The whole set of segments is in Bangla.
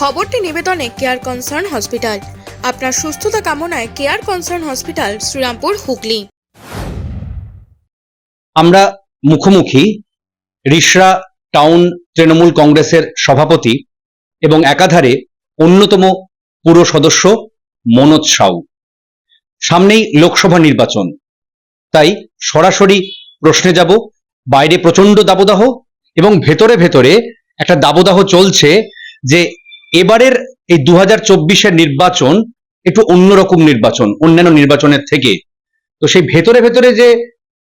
খবরটি নিবেদনে কেয়ার কনসার্ন হসপিটাল আপনার সুস্থতা কামনায় care concern hospital Serampore, Hooghly. আমরা মুখোমুখি রিষড়া টাউন তৃণমূল কংগ্রেসের সভাপতি এবং একাধারে অন্যতম পুরো সদস্য মনোজ সাউ। সামনেই লোকসভা নির্বাচন। তাই সরাসরি প্রশ্নে যাব, বাইরে প্রচণ্ড দাবদাহ এবং ভেতরে ভেতরে একটা দাবদাহ চলছে যে এবারের এই দু হাজার নির্বাচন একটু অন্যরকম নির্বাচন, অন্যান্য নির্বাচনের থেকে। তো সেই ভেতরে ভেতরে যে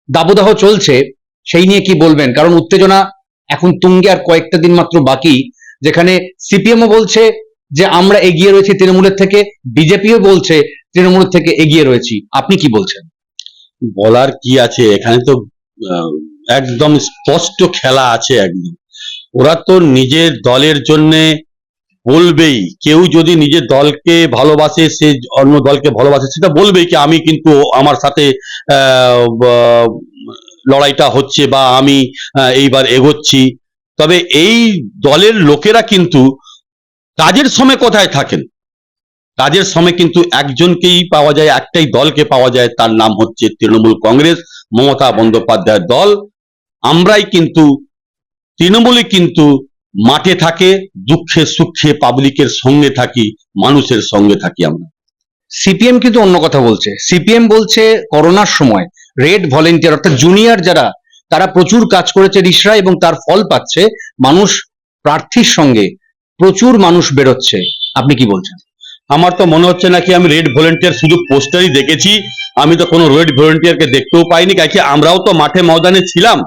দাবদাহ চলছে, সেই নিয়ে কি বলবেন? কারণ উত্তেজনা এখন তুঙ্গে আর কয়েকটা দিন মাত্র বাকি, যেখানে সিপিএমও বলছে যে আমরা এগিয়ে রয়েছি তৃণমূলের থেকে, বিজেপিও বলছে তৃণমূলের থেকে এগিয়ে রয়েছি। আপনি কি বলছেন? বলার কি আছে? এখানে তো একদম স্পষ্ট খেলা আছে একদম। ওরা তো নিজের দলের জন্য বলবেই। কেউ যদি নিজের দলকে ভালোবাসে, সে অন্য দলকে ভালোবাসে, সেটা বলবেই কি আমি কিন্তু আমার সাথে লড়াইটা হচ্ছে বা আমি এইবার এগোচ্ছি। তবে এই দলের লোকেরা কিন্তু কাজের সময় কোথায় থাকেন? কাজের সময় কিন্তু একজনকেই পাওয়া যায়, একটাই দলকে পাওয়া যায়, তার নাম হচ্ছে তৃণমূল কংগ্রেস, মমতা বন্দ্যোপাধ্যায়ের দল। আমরাই কিন্তু, তৃণমূলই কিন্তু মাঠে থাকে দুঃখে সুখে পাবলিকের সঙ্গে থাকি মানুষের সঙ্গে থাকি আমরা। সিপিএম কিন্তু অন্য কথা বলছে। সিপিএম বলছে করোনার সময় রেড ভলেন্টিয়ার অর্থাৎ জুনিয়র যারা তারা প্রচুর কাজ করেছে রিসরা এবং তার ফল পাচ্ছে। মানুষ প্রার্থীর সঙ্গে প্রচুর মানুষ বেরোচ্ছে। আপনি কি বলছেন? আমার তো মনে হচ্ছে নাকি আমি রেড ভলেন্টিয়ার শুধু পোস্টারই দেখেছি। আমি তো কোনো রেড ভলেন্টিয়ারকে দেখতেও পাইনি। কাকি আমরাও তো মাঠে ময়দানে ছিলাম।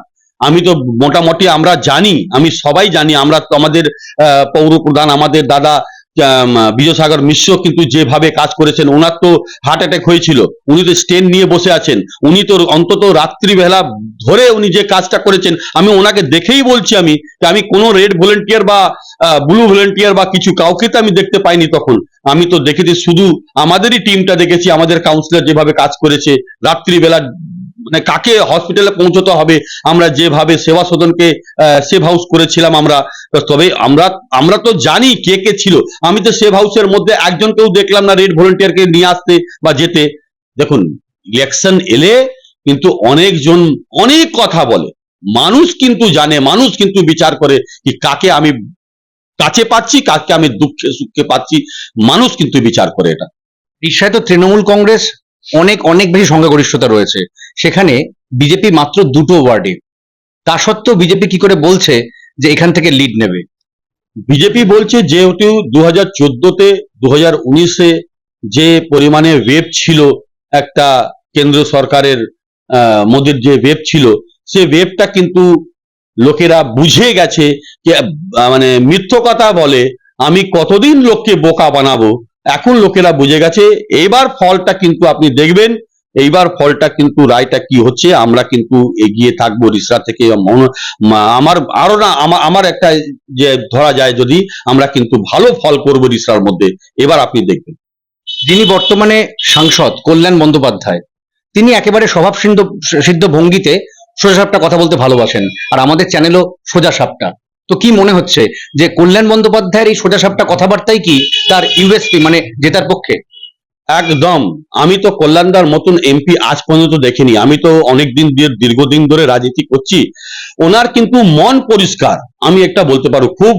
আমি তো মোটামুটি আমরা জানি, আমি সবাই জানি, আমরা তো আমাদের পৌর প্রধান আমাদের দাদা বিজয়সাগর মিশ্র কিন্তু যেভাবে কাজ করেছেন, ওনার তো হার্ট অ্যাটাক হয়েছিল। উনি তো স্টেন নিয়ে বসে আছেন। উনি তো অন্তত রাত্রিবেলা ধরে উনি যে কাজটা করেছেন, আমি ওনাকে দেখেই বলছি আমি, যে আমি কোনো রেড ভলেন্টিয়ার বা ব্লু ভলেন্টিয়ার বা কিছু কাউকে তো আমি দেখতে পাইনি তখন। আমি তো দেখেছি শুধু আমাদেরই টিমটা দেখেছি, আমাদের কাউন্সিলর যেভাবে কাজ করেছে, রাত্রিবেলা মানে কাকে হসপিটালে পৌঁছতে হবে? আমরা যেভাবে সেবা সদনকে সেভ হাউস করেছিলাম আমরা, তবে আমরা আমরা তো জানি কে কে ছিল। আমি তো সেভ হাউসের মধ্যে একজনকেও দেখলাম না রেড ভলেন্টিয়ারকে নিয়ে আসতে বা যেতে। দেখুন ইলেকশন এলে কিন্তু অনেকজন অনেক কথা বলে। মানুষ কিন্তু জানে, মানুষ কিন্তু বিচার করে কি কাকে আমি কাছে পাচ্ছি, কাকে আমি দুঃখে সুখে পাচ্ছি। মানুষ কিন্তু বিচার করে এটা। রিসায় তো তৃণমূল কংগ্রেস অনেক অনেক বেশি সংখ্যাগরিষ্ঠতা রয়েছে। সেখানে বিজেপি মাত্র দুটো ওয়ার্ডে তা সত্ত্বেও বিজেপি কি করে বলছে যে এখান থেকে লিড নেবে? বিজেপি বলছে যেহেতু দু হাজার চোদ্দতে দু যে পরিমাণে ওয়েব ছিল একটা কেন্দ্র সরকারের মোদির যে ওয়েব ছিল, সে ওয়েবটা কিন্তু লোকেরা বুঝে গেছে যে মানে মিথ্য কথা বলে আমি কতদিন লোককে বোকা বানাবো? এখন লোকেরা বুঝে গেছে এইবার ফলটা কিন্তু আপনি দেখবেন, এইবার ফলটা কিন্তু রায়টা কি হচ্ছে, আমরা কিন্তু এগিয়ে থাকব রিসরা থেকে। আমার, আরও না আমার একটা যে ধরা যায় যদি, আমরা কিন্তু ভালো ফল করব রিসরার মধ্যে, এবার আপনি দেখবেন। যিনি বর্তমানে সাংসদ, কল্যাণ বন্দ্যোপাধ্যায়, তিনি একেবারে স্বভাব সিদ্ধ ভঙ্গিতে সোজা সাপটা কথা বলতে ভালোবাসেন, আর আমাদের চ্যানেলও সোজা সাপটা। তো কি মনে হচ্ছে যে কল্যাণ বন্দ্যোপাধ্যায়ের এই সোজা সাপটা কথাবার্তাই কি তার ইউএসপি মানে জেতার পক্ষে? একদম। আমি তো কল্যাণদার মতন এমপি আজ পর্যন্ত দেখিনি। আমি তো অনেক দিন দিয়ে, দীর্ঘদিন ধরে রাজনীতি করছি। ওনার কিন্তু মন পরিষ্কার, আমি একটা বলতে পারো। খুব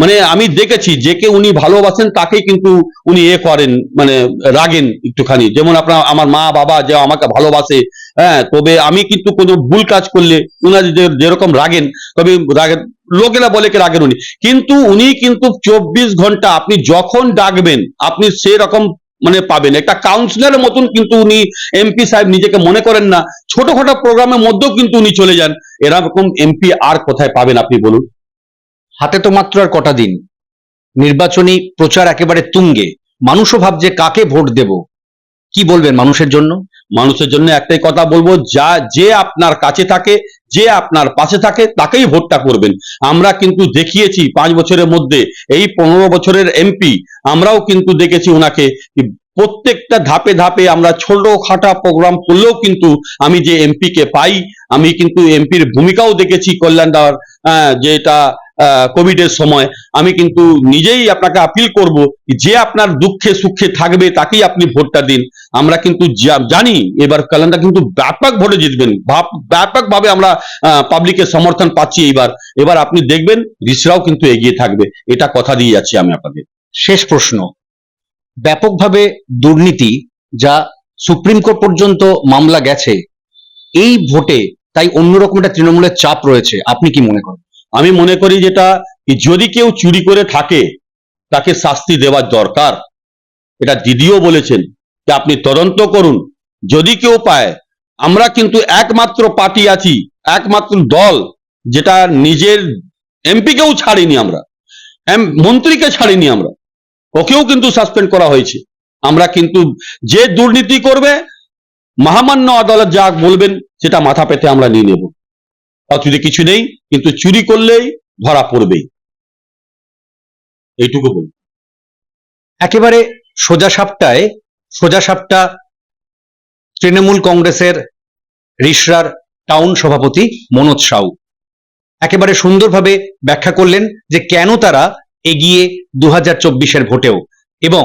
মানে আমি দেখেছি যে কে উনি ভালোবাসেন তাকে কিন্তু উনি এ করেন মানে রাগেন একটুখানি। যেমন আপনার, আমার মা বাবা যে আমাকে ভালোবাসে হ্যাঁ তবে আমি কিন্তু কোনো ভুল কাজ করলে উনার যেরকম রাগেন, তবে রাগেন লোকেরা বলে কি রাগেন উনি। কিন্তু উনি কিন্তু চব্বিশ ঘণ্টা আপনি যখন ডাকবেন, আপনি সেরকম মানে পাবেন। একটা কাউন্সিলরের মতন কিন্তু উনি এমপি সাহেব নিজেকে মনে করেন না। ছোটখাটো প্রোগ্রামের মধ্যেও কিন্তু উনি চলে যান। এরকম এমপি আর কোথায় পাবেন আপনি বলুন? হাতে তো মাত্র আর কটা দিন। নির্বাচনী প্রচার একেবারে তুঙ্গে। মানুষও ভাবছে, কাকে ভোট দেব? কি বলবেন মানুষের জন্য? মানুষের জন্য একটাই কথা বলব, যা, যে আপনার কাছে থাকে, যে আপনার পাশে থাকে, তাকেই ভোটটা করবেন। আমরা কিন্তু দেখিয়েছি পাঁচ বছরের মধ্যে, এই পনেরো বছরের এমপি, আমরাও কিন্তু দেখেছি ওনাকে প্রত্যেকটা ধাপে ধাপে আমরা ছোট খাটা প্রোগ্রাম করলেও কিন্তু আমি যে এমপি কে পাই, আমি কিন্তু এমপির ভূমিকাও দেখেছি কল্যাণ দাওয়ার যেটা কোভিড এর সময়, আমি কিন্তু নিজেই আপনাকে আপিল করব যে আপনার দুঃখে সুখে থাকবে তাকেই আপনি ভোটটা দিন। আমরা কিন্তু জানি, এবার কালানটা কিন্তু ব্যাপক ভোটে জিতবেন। ব্যাপকভাবে আমরা পাবলিকের সমর্থন পাচ্ছি এইবার। এবার আপনি দেখবেন রিসরাও কিন্তু এগিয়ে থাকবে। এটা কথা দিয়ে যাচ্ছি আমি আপনাকে শেষ প্রশ্ন। ব্যাপকভাবে দুর্নীতি যা সুপ্রিম কোর্ট পর্যন্ত মামলা গেছে, এই ভোটে তাই অন্যরকম একটা তৃণমূলের চাপ রয়েছে। আপনি কি মনে করেন? আমি মনে করি যেটা যদি কেউ চুরি করে থাকে, তাকে শাস্তি দেওয়ার দরকার। এটা দিদিও বলেছেন যে আপনি তদন্ত করুন। যদি কেউ পায়, আমরা কিন্তু একমাত্র পার্টি আছি, একমাত্র দল, যেটা নিজের এমপিকেও ছাড়িনি আমরা মন্ত্রীকে ছাড়িনি আমরা। ওকেও কিন্তু সাসপেন্ড করা হয়েছে। আমরা কিন্তু যে দুর্নীতি করবে, মহামান্য আদালত যা বলবেন, সেটা মাথা পেতে আমরা নিয়ে নেব। অসুবিধে কিছু নেই, কিন্তু চুরি করলেই ধরা পড়বেই এইটুকু বল। একেবারে সোজা সাপটায়, সোজা সাপটা তৃণমূল কংগ্রেসের রিসরার টাউন সভাপতি মনোজ সাউ। একেবারে সুন্দরভাবে ব্যাখ্যা করলেন যে কেন তারা এগিয়ে দু হাজার ভোটেও এবং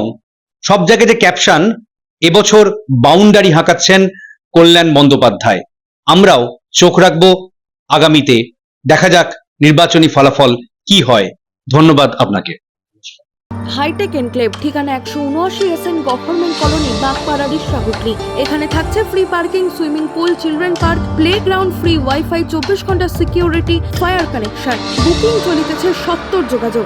সব জায়গায় যে ক্যাপশন, এবছর বাউন্ডারি হাঁকাচ্ছেন কল্যাণ বন্দ্যোপাধ্যায়। আমরাও চোখ রাখব আগামীতে দেখা যাক নির্বাচনী ফলাফল কি হয়। ধন্যবাদ আপনাকে। হাইটেক এনক্লেভ ঠিকানা একশো উনআশি এস এন গভর্নমেন্ট কলোনি বাগপাড়ারির সাগরী এখানে থাকছে free parking swimming pool children park playground free wifi চব্বিশ ঘণ্টা সিকিউরিটি ফায়ার কানেকশন বুকিং চলিতেছে সত্তর যোগাযোগ।